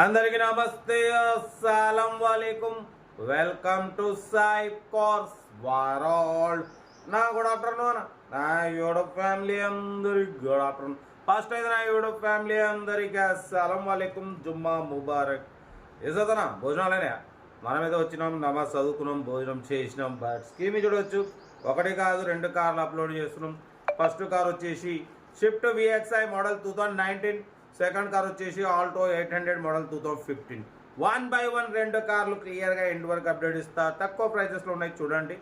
అందరికి నమస్తే. అస్సలం వాలేకుం welcome to Sai cars world. నా గుడ్ ఆఫ్టర్నూన్. నా యూడప్ ఫ్యామిలీ అందరికి గుడ్ ఆఫ్టర్నూన్. ఫస్ట్ అయితే నా యూడప్ ఫ్యామిలీ అందరికి అస్సలం వాలేకుం జుమ్మా ముబారక్. ఏసదనా భోజనాలనే? ఏదో వచ్చినాం నమాజ్ చదువుకున్నాం భోజనం చేసినాం. బట్ స్కీమ్ చూడవచ్చు ఒకటి కాదు రెండు కార్లు అప్లోడ్ చేస్తున్నాం. ఫస్ట్ కార్ వచ్చేసి Swift VXI model two thousand nineteen. Second car వచ్చేసి Alto eight hundred model two thousand fifteen. One by one రెండు కార్లు క్లియర్గా ఎండ్ వరకు అప్డేట్ ఇస్తా. తక్కువ ప్రైజెస్లో ఉన్నాయి చూడండి.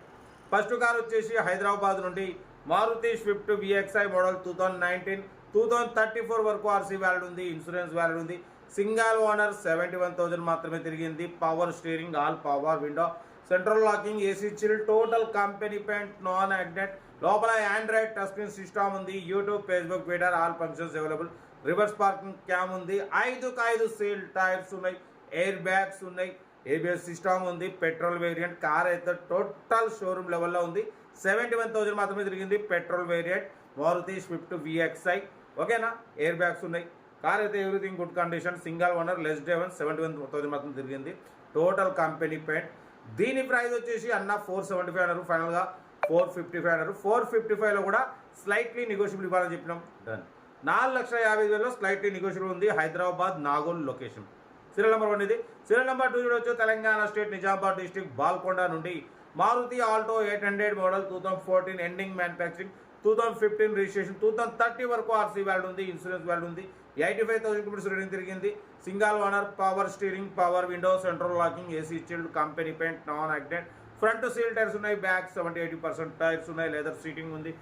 ఫస్ట్ కార్ వచ్చేసి హైదరాబాద్ నుండి Maruti Swift VXI model two thousand nineteen. Two thousand thirty four వరకు ఆర్సీ వ్యాలిడ్ ఉంది ఇన్సూరెన్స్ వ్యాలిడ్ ఉంది. Single owner seventy one thousand మాత్రమే తిరిగింది. Power steering all power window central locking AC chill total company paint non accident లోపల Android touch screen system ఉంది. YouTube Facebook Twitter all functions available reverse parking cam ఉంది. ఐదుకు ఐదు seal tyres ఉన్నాయి. Air bags ఉన్నాయి. ABS system ఉంది. Petrol variant car అయితే total showroom లెవెల్లో ఉంది. సెవెంటీ వన్ థౌజండ్ మాత్రమే తిరిగింది petrol variant. Maruti Swift VXI ఓకేనా? ఎయిర్ బ్యాగ్స్ ఉన్నాయి. కార్ అయితే everything good condition. Single owner less driver seventy one thousand మాత్రం తిరిగింది. టోటల్ కంపెనీ పెయింట్ దీని ప్రైస్ వచ్చేసి అన్న ఫోర్ సెవెంటీ ఫైవ్ అన్నారు ఫైనల్గా ఫోర్ ఫిఫ్టీ ఫైవ్ అన్నారు ఫోర్ ఫిఫ్టీ ఫైవ్లో కూడా స్లైట్లీ నెగోషియబుల్ ఇవ్వాలని చెప్పినాం. డన్ నాలుగు లక్షల యాభై వేలలో స్లైట్లీ నెగోషియబుల్ ఉంది. Hyderabad Nagole location. Serial number one ఇది. సీరియల్ నెంబర్ టూ చూడొచ్చు. తెలంగాణ స్టేట్ నిజామాబాద్ డిస్టిక్ బాల్కొండ నుండి Maruti Alto eight hundred model two thousand fourteen ending manufacturing two thousand fifteen registration two thousand thirty వరకు RC valid ఉంది insurance valid ఉంది. Eighty five thousand kilometres reading తిరిగింది. Single owner power steering power window central locking AC chilled company paint non accident front seal tyres ఉన్నాయి back seventy eighty percent tyres ఉన్నాయి leather seating ఉంది.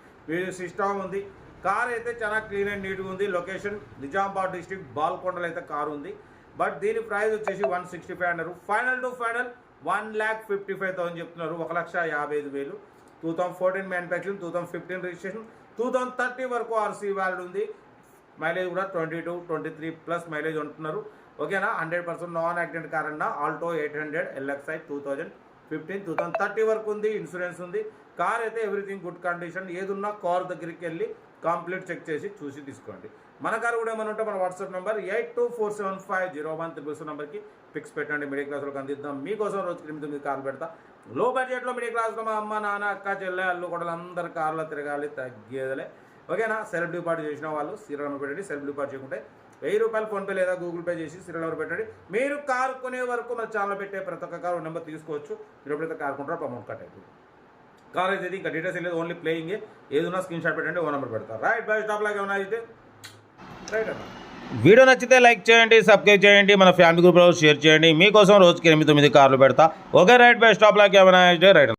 System ఉంది. Car అయితే చాలా clean and నీట్గా ఉంది. Location Nizamabad district బాల్కొండలో అయితే కారు ఉంది. బట్ దీని ప్రైస్ వచ్చేసి వన్ సిక్స్టీ ఫైవ్ అన్నారు. Final to final one lakh fifty five thousand చెప్తున్నారు. ఒక లక్ష యాభై ఐదు వేలు. Two thousand fourteen manufacturing two thousand fifteen registration two thousand thirty వరకు ఆర్సీ వ్యాలిడ్ ఉంది. మైలేజ్ కూడా twenty two twenty three plus mileage ఉంటున్నారు. ఓకేనా hundred percent non accident car అన్న. Alto eight hundred LXI two thousand fifteen two thousand thirty వరకు ఉంది insurance ఉంది. Car అయితే ఎవ్రీథింగ్ గుడ్ కండిషన్. ఏదున్నా కార్ దగ్గరికి వెళ్ళి కంప్లీట్ చెక్ చేసి చూసి తీసుకోండి. మన కార్ కూడా ఏమైనా ఉంటే మన WhatsApp number eight two four seven five zero one triple seven నెంబర్కి ఫిక్స్ పెట్టండి. మిడిల్ క్లాస్లోకి అందిద్దాం. మీకోసం రోజుకి ఎనిమిది తొమ్మిది కార్లు పెడతా. లో బడ్జెట్లో మిడిల్ క్లాస్లో మా అమ్మ నాన్న అక్క చెల్లె అల్లు కూడా అందరు కార్లో తిరగాలి తగ్గేదలే. ఓకేనా? సెల్ఫ్ డిపార్ట్ చేసిన వాళ్ళు సీరియల్ నెంబర్ పెట్టండి సెల్ఫ్ డిపార్ట్ చేయకుంటే వెయ్యి రూపాయలు ఫోన్పే లేదా గూగుల్ పే చేసి సీరియల్ నెంబర్ పెట్టండి. మీరు కారు కొనే వరకు మన ఛానల్ పెట్టే ప్రతి ఒక్క కారు నెంబర్ తీసుకోవచ్చు. మీరు ఎప్పుడైతే కారు కొంటారో అమౌంట్ కట్ అయిపోతుంది కార్ అయితే ఇంకా డీటెయిల్స్ లేదు ఓన్లీ ప్లేయింగ్ ఏదైనా స్క్రీన్ షాట్ పెట్టండి ఓ నెంబర్ పెడతారు. రైట్ బై స్టాప్ లాగా ఏమైనా అయితే. రైట్ అన్న. వీడియో నచ్చితే లైక్ చేయండి సబ్స్క్రైబ్ చేయండి మన ఫ్యామిలీ గ్రూప్లో షేర్ చేయండి. మీకోసం రోజుకి ఎనిమిది తొమ్మిది కార్లు పెడతా. ఓకే రైట్ బై స్టాప్ లాగా ఏమైనా అయితే రైట్